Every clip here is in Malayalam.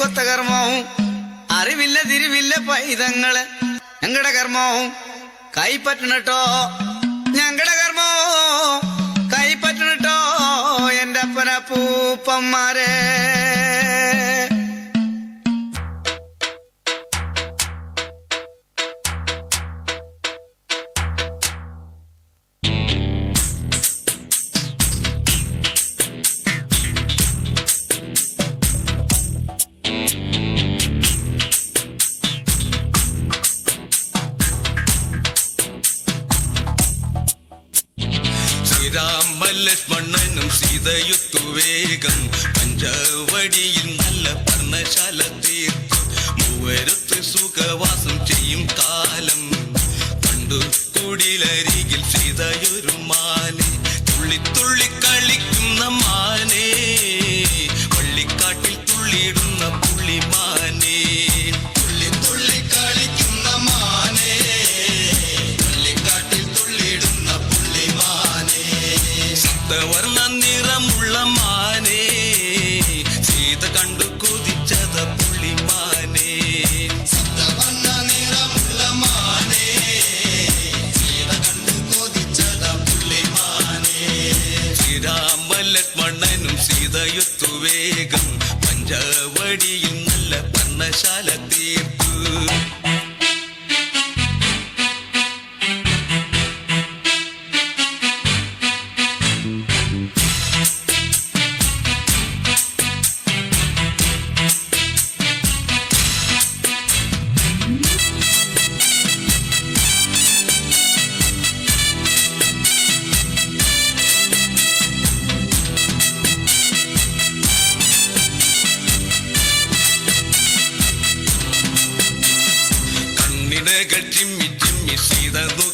കൊത്ത കർമ്മവും അറിവില്ല തിരിവില്ല പൈതങ്ങൾ. ഞങ്ങളുടെ കർമ്മവും കൈപ്പറ്റണട്ടോ ഞങ്ങളുടെ കർമ്മവും കൈപ്പറ്റണട്ടോ എന്റെ അപ്പനപ്പൂപ്പന്മാരേ. രക്തവർണ നിറമുള്ള മാനേ. ചെയ്ത കണ്ടു ജിമ്മിനെ ജിമ്മി ജിമ്മി സീതതു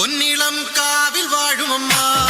பொன்னிலம் காவில் வாழும் அம்மா.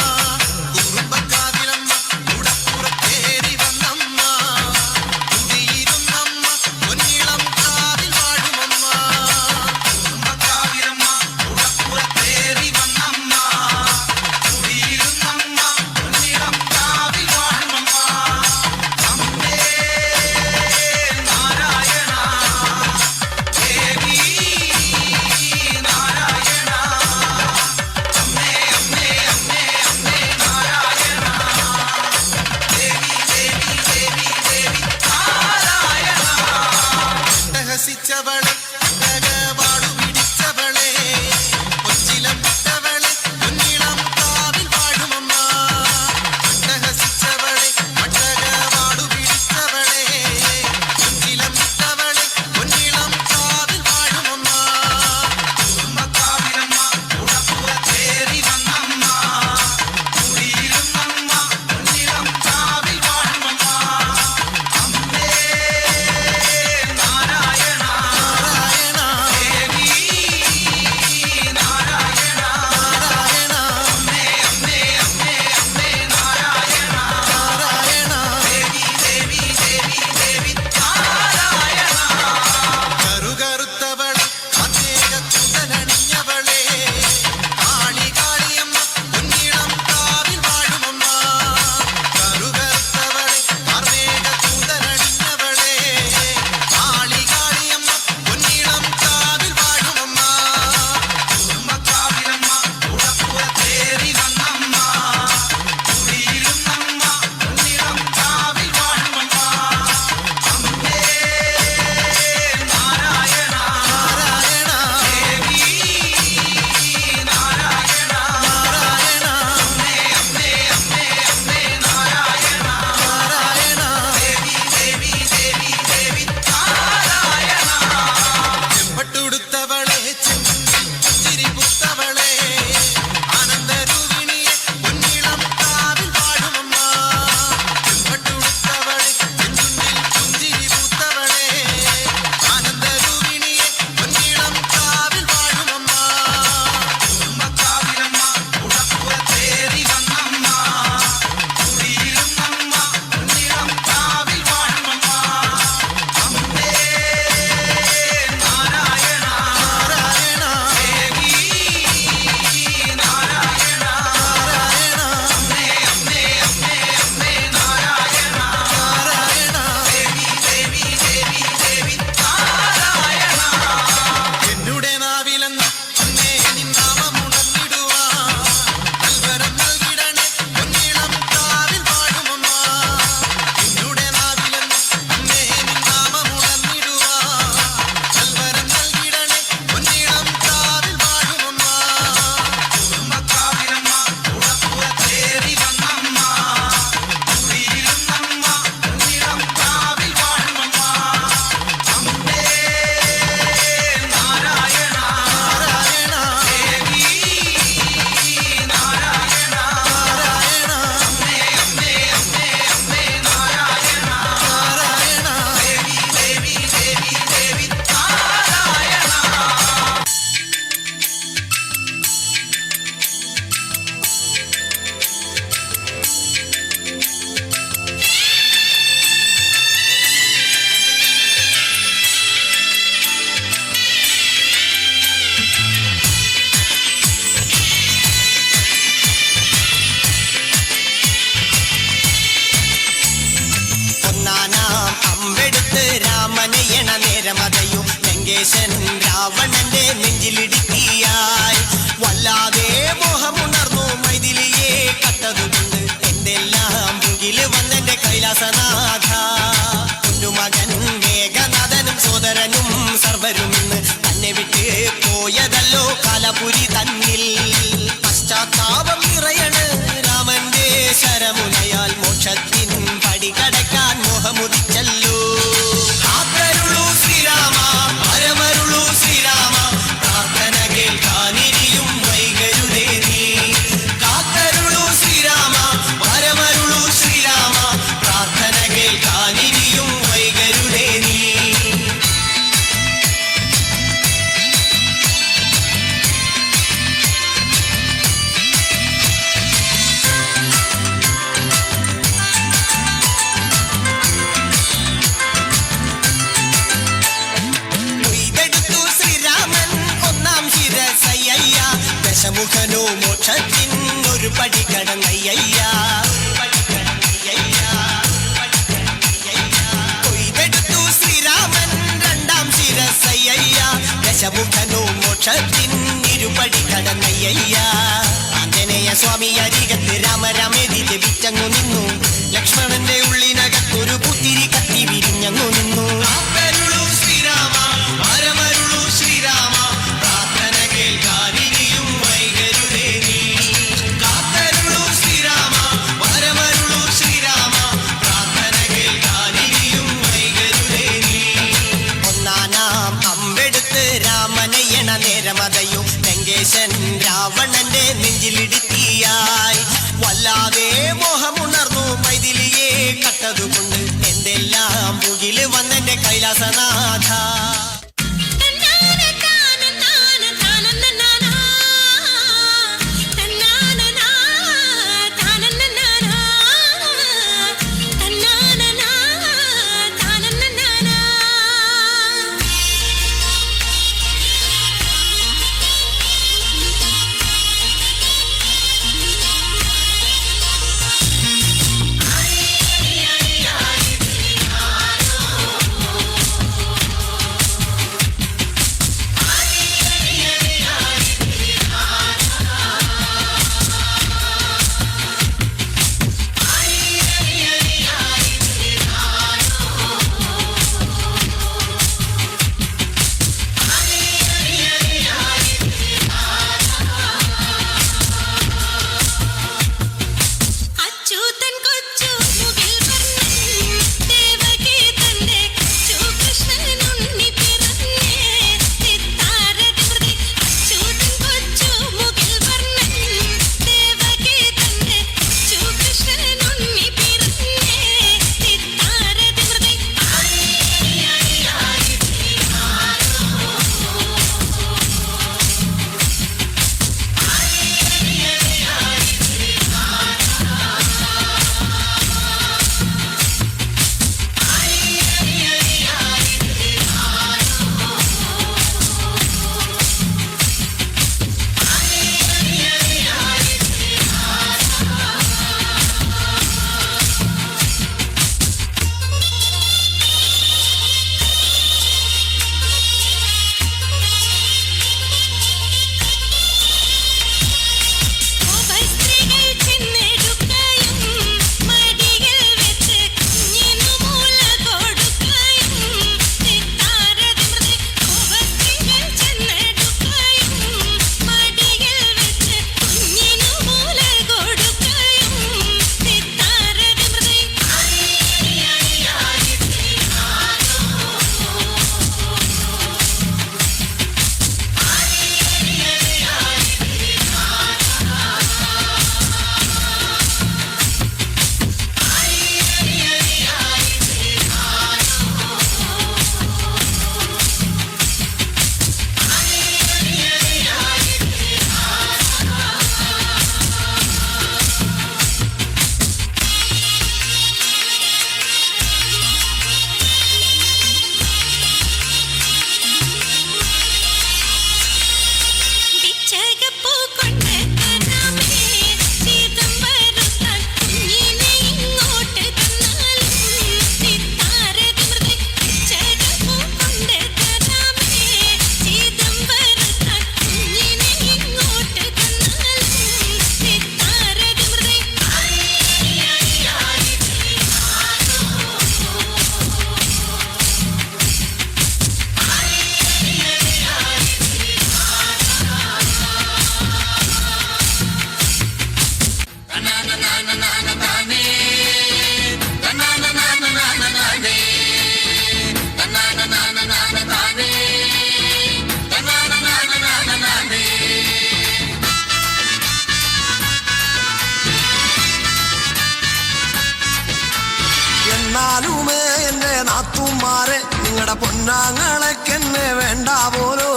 മാറെ നിങ്ങളുടെ പൊന്നാങ്ങളെക്കെന്നെ വേണ്ട പോലോ?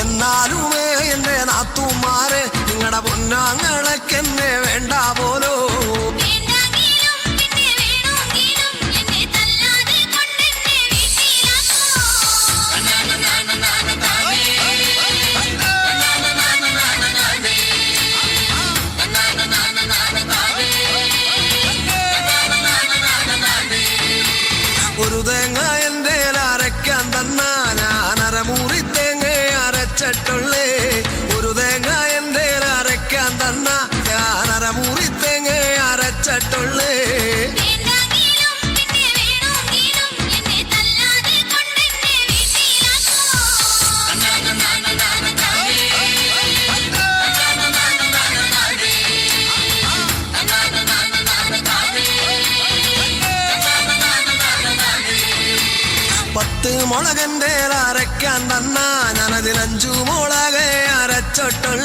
എന്നാലുമേ എന്റെ നാത്തുമാരെ നിങ്ങളുടെ പൊന്നാങ്ങളെ ছোট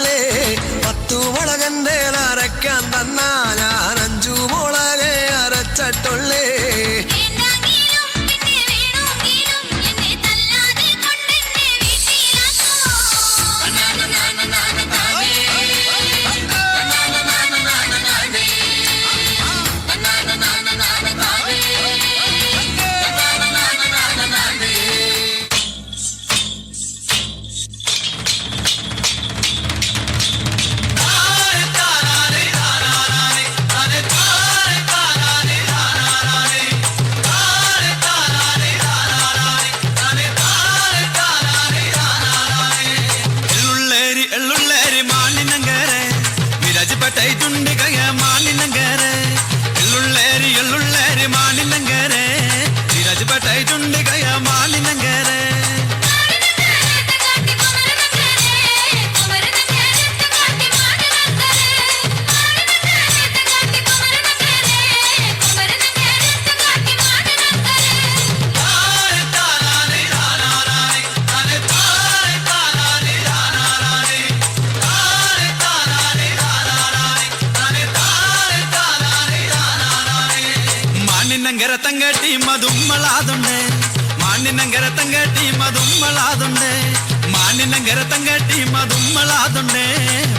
മധുമ്മലാതുണ്ടേ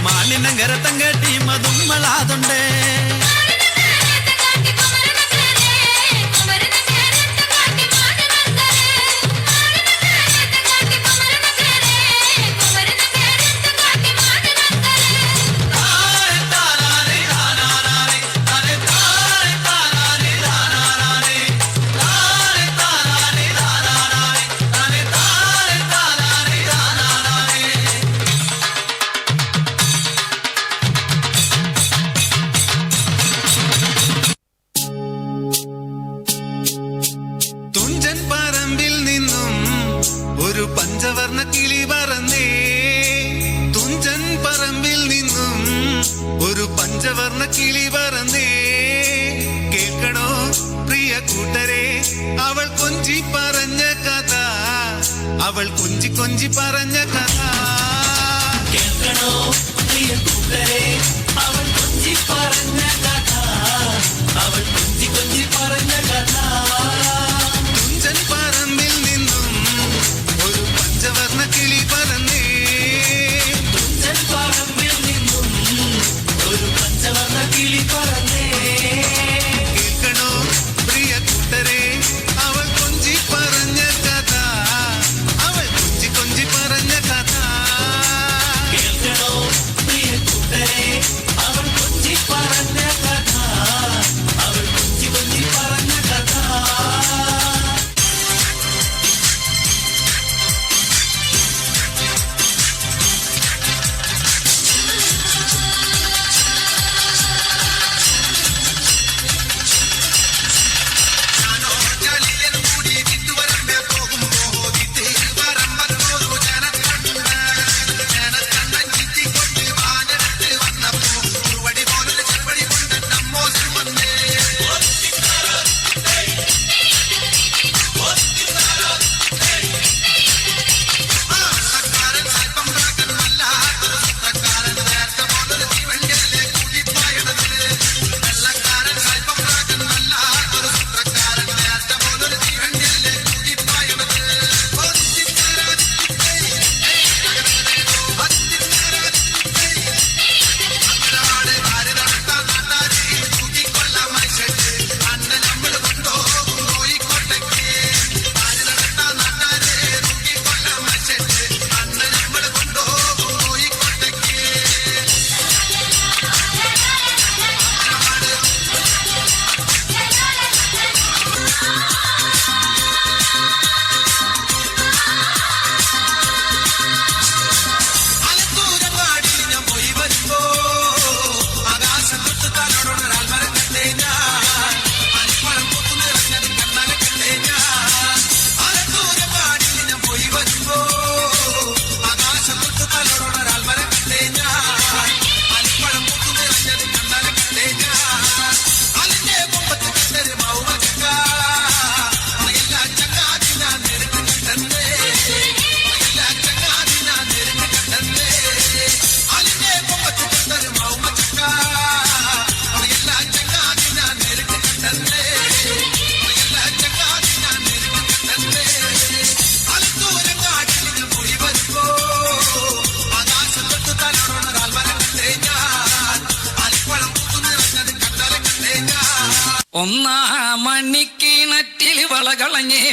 മാലിനഗരത്തം കെട്ടി മധുമ്മലാതുണ്ടേ കൂടിയ കൂട്ടരെ അവൾ കൊഞ്ചി പറഞ്ഞ കഥ. അവൾ കൊഞ്ചി കൊഞ്ചി പറഞ്ഞ കഥ. കേൾക്കണോ അവൾ കൊഞ്ചി പറഞ്ഞ കഥ. അവൾ കൊഞ്ചി കൊഞ്ചി പറഞ്ഞ കഥ.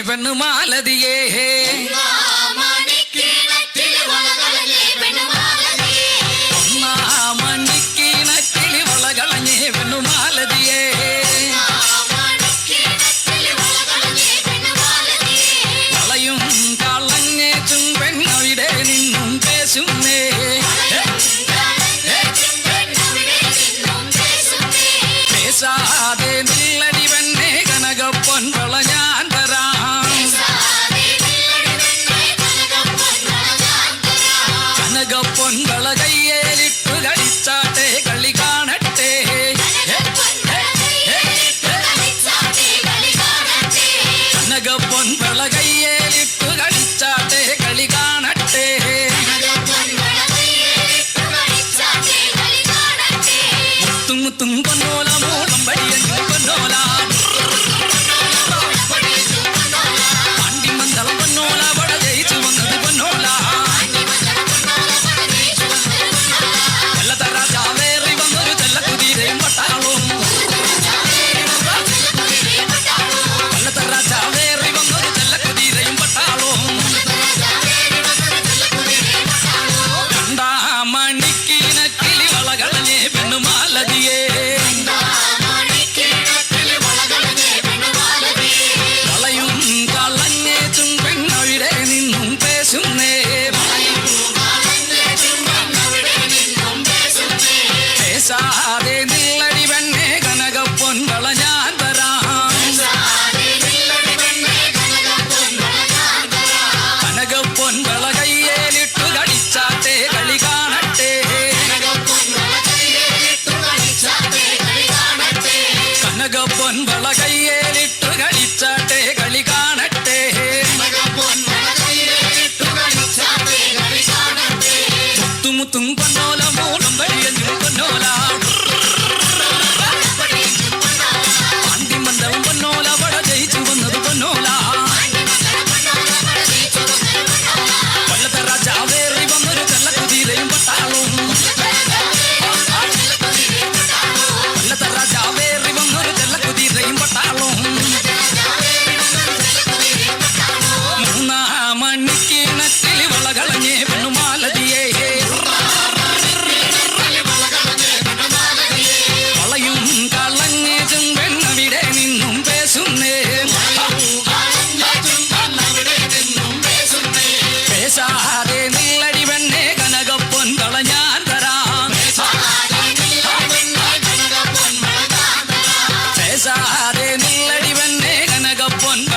வேணுமாலதியே one.